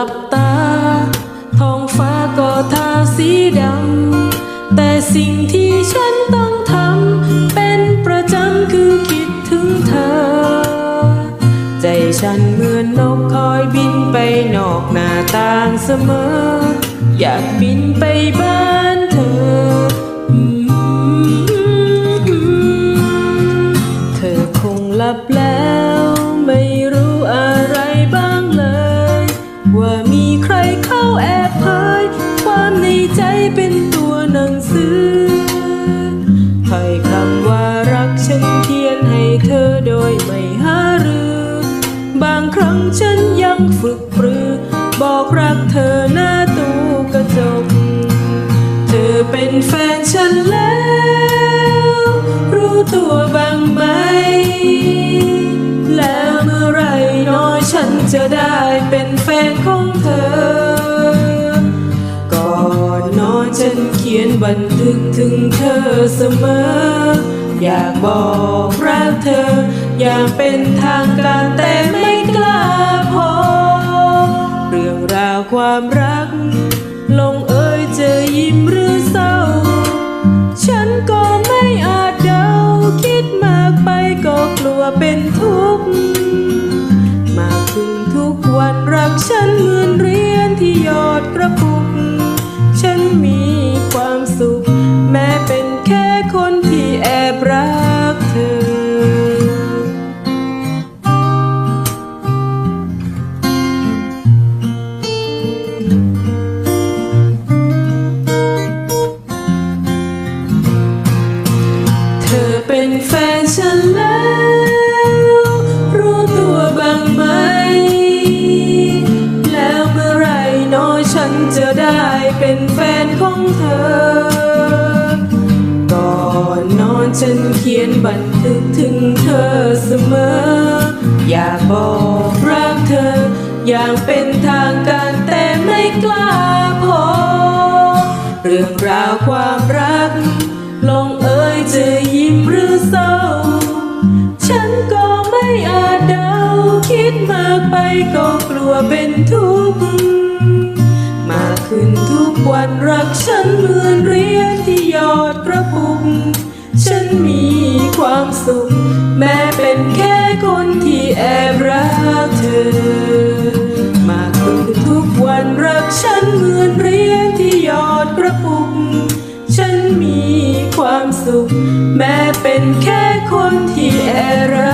ับตา ท้องฟ้าก็ทาสีดำ แต่สิ่งที่ฉันต้องทำ เป็นประจำคือคิดถึงเธอ ใจฉันเหมือนนกคอยบินไปนอกหน้าต่างเสมอ อยากบินไปบ้านเธอเธอคงหลับแล้ว ใจเป็นตัวหนังสือถ้อยคำว่ารักฉันเขียนให้เธอโดยไม่หารือ บางครั้งฉันยังฝึกปรือ บอกรักเธอหน้าตู้กระจก เธอเป็นแฟนฉันแล้ว รู้ตัวบ้างไหม แล้วเมื่อไหรน้อยฉันจะได้เป็นแฟนของเธอ ฉันเขียนบันทึกถึงเธอเสมอ อยากบอกรักเธอ อยางเป็นทางการแต่ไม่กล้าพอ เรื่องราวความรัก ลงเอยเจอยิ้มหรือเศร้า ฉันก็ไม่อาจเดา คิดมากไปก็กลัวเป็นทุกข์มากขึ้นทุกวันรักฉันเหมือนเรียญที่หยอดกระปุก ได้เป็นแฟนของเธอ ก่อนนอนฉันเขียนบันทึกถึงเธอเสมอ อยากบอกรักเธอ อย่างเป็นทางการแต่ไม่กล้าพอ เรื่องราวความรัก ลงเอ่ยจะยิ้มหรือเศร้า ฉันก็ไม่อาจเดาคิดมากไปก็กลัวเป็นทุกข์ ขึ้นทุกวันรักฉันเหมือนเรียญที่ยอดกระปุก ฉันมีความสุข แม้เป็นแค่คนที่แอบรักเธอ มากขึ้นทุกวันรักฉันเหมือนเรียญที่ยอดกระปุก ฉันมีความสุข แม้เป็นแค่คนที่แอบรัก